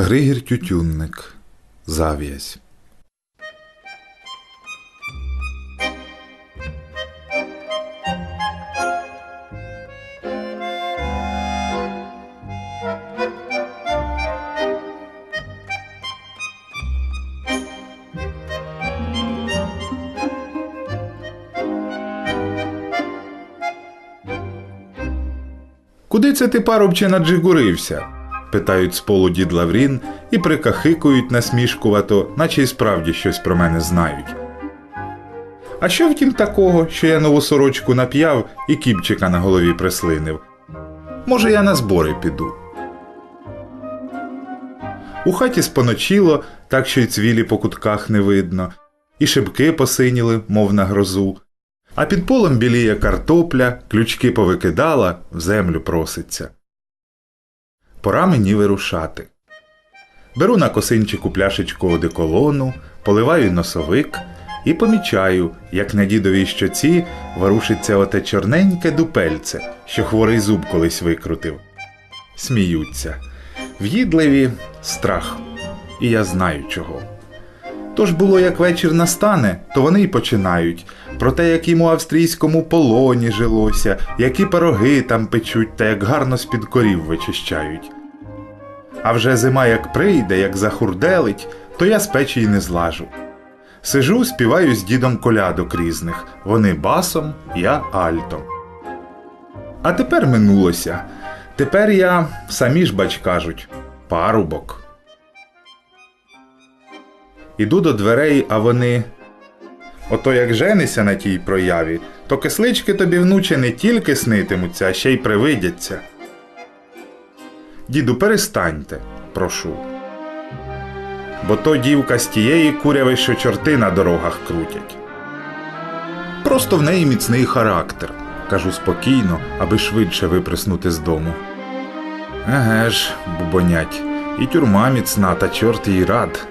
Григір Тютюнник. Зав'язь. Куди це ти, парубче, наджигурився? Питають з полу дід Лаврін і прикахикують насмішкувато, наче й справді щось про мене знають. А що втім такого, що я нову сорочку нап'яв і кіпчика на голові прислинив? Може, я на збори піду. У хаті споночило, так що й цвілі по кутках не видно, і шибки посиніли, мов на грозу, а під полем біліє картопля, ключки повикидала, в землю проситься. Пора мені вирушати. Беру на косинчику пляшечку одеколону, поливаю носовик і помічаю, як на дідовій щоці ворушиться оте чорненьке дупельце, що хворий зуб колись викрутив. Сміються. В'їдливі страх. І я знаю чого. Тож було, як вечір настане, то вони й починають про те, як їм у австрійському полоні жилося, які пироги там печуть та як гарно з-під корів вичищають. А вже зима як прийде, як захурделить, то я з печі й не злажу. Сижу, співаю з дідом колядок різних, вони басом, я альтом. А тепер минулося. Тепер я, самі ж бач кажуть, парубок. Іду до дверей, а вони. Ото як женися на тій прояві, то кислички тобі, внуче, не тільки снитимуться, а ще й привидяться. Діду, перестаньте, прошу. Бо то дівка з тієї куряви, що чорти на дорогах крутять. Просто в неї міцний характер, кажу спокійно, аби швидше виприснути з дому. Еге ж, бубонять, і тюрма міцна, та чорт їй рад.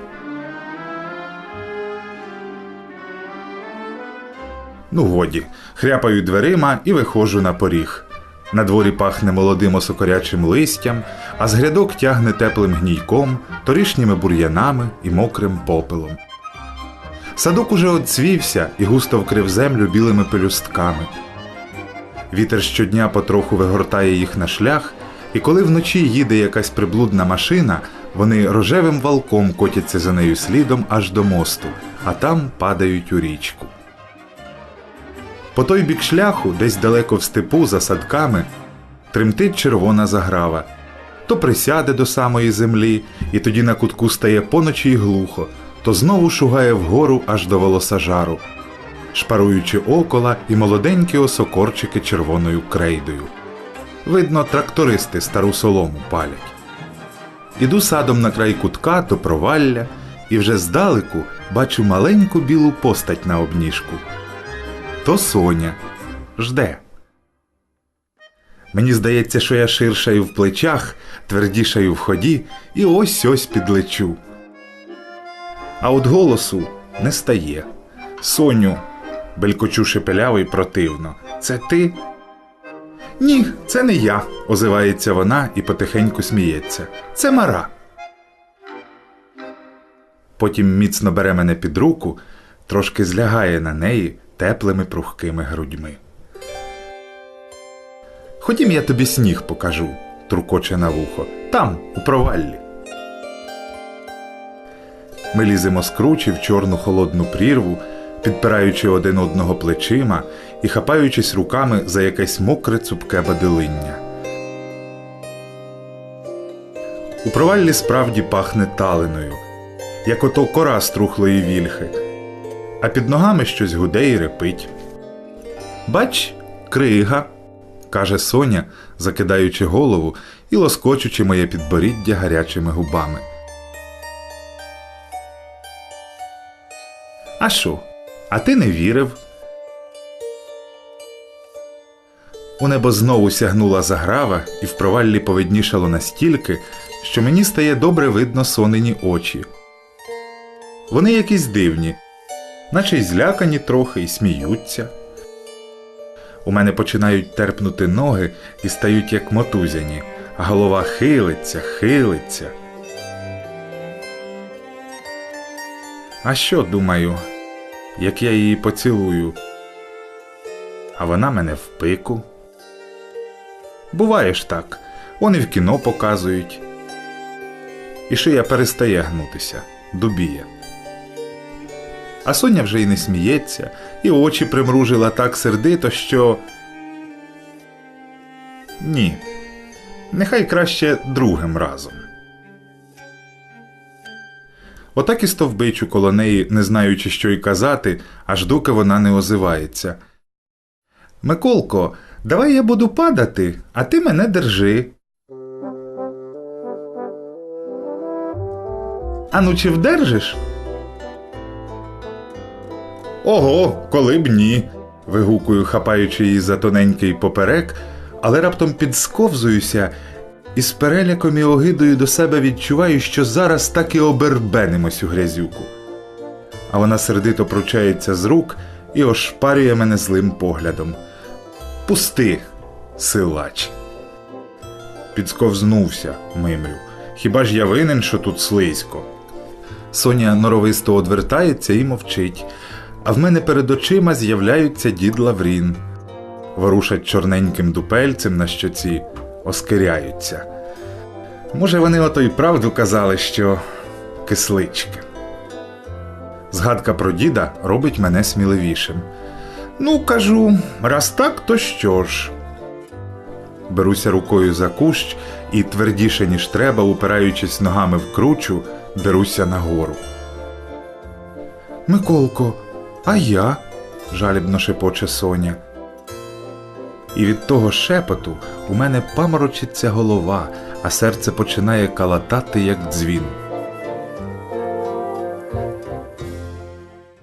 Ну, годі, хряпаю дверима і виходжу на поріг. На дворі пахне молодим осокорячим листям, а з грядок тягне теплим гнійком, торішніми бур'янами і мокрим попелом. Садок уже отцвівся і густо вкрив землю білими пелюстками. Вітер щодня потроху вигортає їх на шлях, і коли вночі їде якась приблудна машина, вони рожевим валком котяться за нею слідом аж до мосту, а там падають у річку. По той бік шляху, десь далеко в степу за садками, тремтить червона заграва. То присяде до самої землі, і тоді на кутку стає поночі й глухо, то знову шугає вгору аж до волосажару, шпаруючи окола і молоденькі осокорчики червоною крейдою. Видно, трактористи стару солому палять. Іду садом на край кутка до провалля, і вже здалеку бачу маленьку білу постать на обніжку то Соня жде. Мені здається, що я ширшаю в плечах, твердішаю в ході і ось ось підлечу. А от голосу не стає. Соню, белькочу шепеляво й противно. Це ти? Ні, це не я, озивається вона і потихеньку сміється. Це мара. Потім міцно бере мене під руку, трошки злягає на неї теплими прухкими грудьми. Ходім, я тобі сніг покажу, трукоче на вухо, там, у проваллі. Ми ліземо з кручі в чорну холодну прірву, підпираючи один одного плечима і хапаючись руками за якесь мокре цупке бадилиння. У проваллі справді пахне талиною, як ото кора струхлої вільхи а під ногами щось гуде і репить. Бач, крига, каже Соня, закидаючи голову і лоскочучи моє підборіддя гарячими губами. А що? А ти не вірив? У небо знову сягнула заграва і в проваллі повиднішало настільки, що мені стає добре видно сонені очі. Вони якісь дивні, наче й злякані трохи і сміються. У мене починають терпнути ноги і стають як мотузяні, а голова хилиться, хилиться. А що, думаю, як я її поцілую? А вона мене в пику. Буває ж так, вони в кіно показують. І шия перестає гнутися, дубіє. А Соня вже й не сміється, і очі примружила так сердито, що. Ні. Нехай краще другим разом. Отак і стовбичу коло неї, не знаючи, що й казати, аж доки вона не озивається. Миколко, давай я буду падати, а ти мене держи. Ану, чи вдержиш? Ого, коли б ні. вигукую, хапаючи її за тоненький поперек, але раптом підсковзуюся і з переляком і огидою до себе відчуваю, що зараз так і обербенимось у грязюку. А вона сердито пручається з рук і ошпарює мене злим поглядом. Пусти, силач. Підсковзнувся, мимрю. Хіба ж я винен, що тут слизько? Соня норовисто одвертається і мовчить, а в мене перед очима з'являються дід Лаврін. Ворушать чорненьким дупельцем на щоці, оскиряються. Може, вони ото й правду казали, що кислички. Згадка про діда робить мене сміливішим. Ну, кажу, раз так, то що ж? Беруся рукою за кущ і твердіше, ніж треба, упираючись ногами в кручу, деруся нагору. Миколко, а я? жалібно шепоче Соня. І від того шепоту у мене паморочиться голова, а серце починає калатати, як дзвін.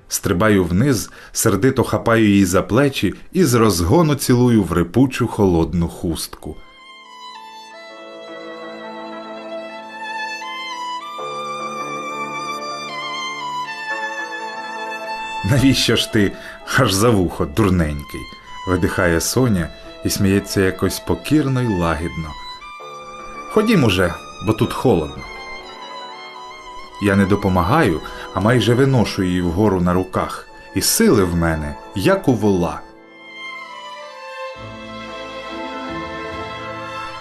Стрибаю вниз, сердито хапаю її за плечі і з розгону цілую в рипучу холодну хустку. Навіщо ж ти аж за вухо, дурненький? видихає Соня і сміється якось покірно й лагідно. Ходім уже, бо тут холодно. Я не допомагаю, а майже виношу її вгору на руках, і сили в мене, як у вола.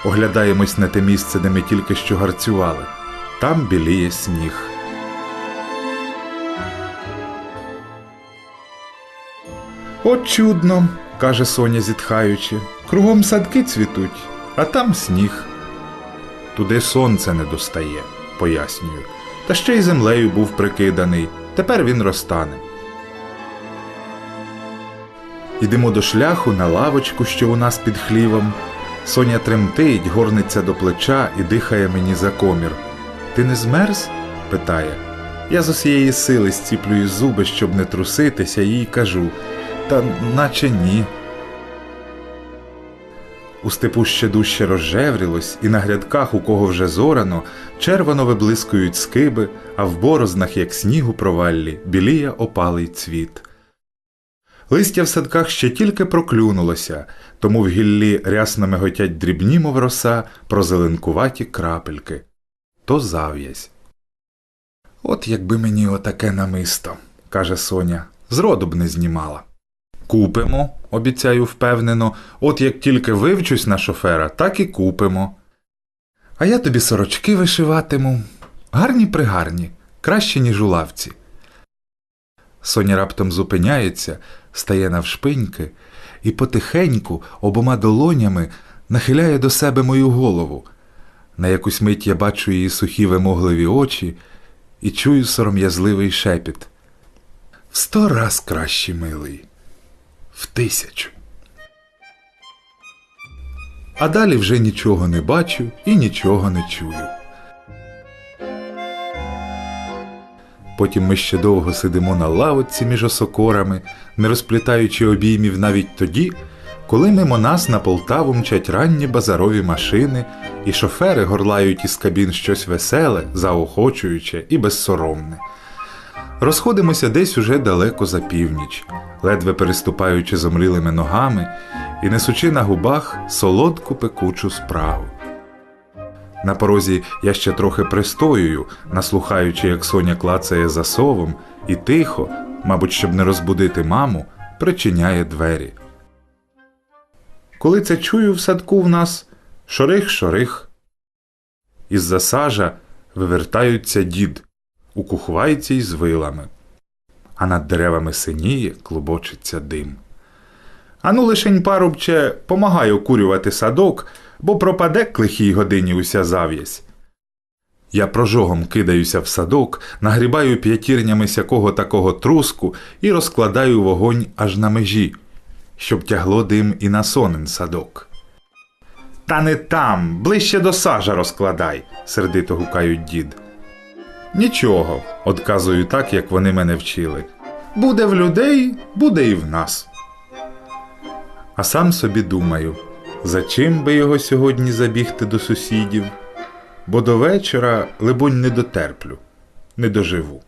Оглядаємось на те місце, де ми тільки що гарцювали. Там біліє сніг. От чудно, каже Соня, зітхаючи. Кругом садки цвітуть, а там сніг. Туди сонце не достає, пояснюю. Та ще й землею був прикиданий. Тепер він розтане. Йдемо до шляху на лавочку, що у нас під хлівом. Соня тремтить, горниться до плеча і дихає мені за комір. Ти не змерз? питає. Я з усієї сили зціплюю зуби, щоб не труситися, їй кажу та наче ні. У степу ще дужче розжеврілось, і на грядках, у кого вже зорано, червоно виблискують скиби, а в борознах, як снігу проваллі, біліє опалий цвіт. Листя в садках ще тільки проклюнулося, тому в гіллі рясно миготять дрібні, мов роса, прозеленкуваті крапельки. То зав'язь. От якби мені отаке намисто, каже Соня, зроду б не знімала. Купимо, обіцяю впевнено, от як тільки вивчусь на шофера, так і купимо. А я тобі сорочки вишиватиму. Гарні пригарні, краще, ніж у лавці. Соня раптом зупиняється, стає навшпиньки і потихеньку обома долонями нахиляє до себе мою голову. На якусь мить я бачу її сухі вимогливі очі і чую сором'язливий шепіт. В сто раз краще, милий в тисячу. А далі вже нічого не бачу і нічого не чую. Потім ми ще довго сидимо на лавочці між осокорами, не розплітаючи обіймів навіть тоді, коли мимо нас на Полтаву мчать ранні базарові машини, і шофери горлають із кабін щось веселе, заохочуюче і безсоромне. Розходимося десь уже далеко за північ, ледве переступаючи зомрілими ногами і несучи на губах солодку пекучу спрагу. На порозі я ще трохи пристоюю, наслухаючи, як Соня клацає засовом, і тихо, мабуть, щоб не розбудити маму, причиняє двері. Коли це чую в садку в нас шорих-шорих. Із-за сажа вивертаються дід у кухвайці й з вилами, а над деревами синіє клубочиться дим. Ану лишень парубче, помагай окурювати садок, бо пропаде к лихій годині уся зав'язь. Я прожогом кидаюся в садок, нагрібаю п'ятірнями сякого такого труску і розкладаю вогонь аж на межі, щоб тягло дим і на сонен садок. Та не там, ближче до сажа розкладай, сердито гукають дід. Нічого, одказую так, як вони мене вчили. Буде в людей, буде і в нас. А сам собі думаю, за чим би його сьогодні забігти до сусідів, бо до вечора, либонь, не дотерплю, не доживу.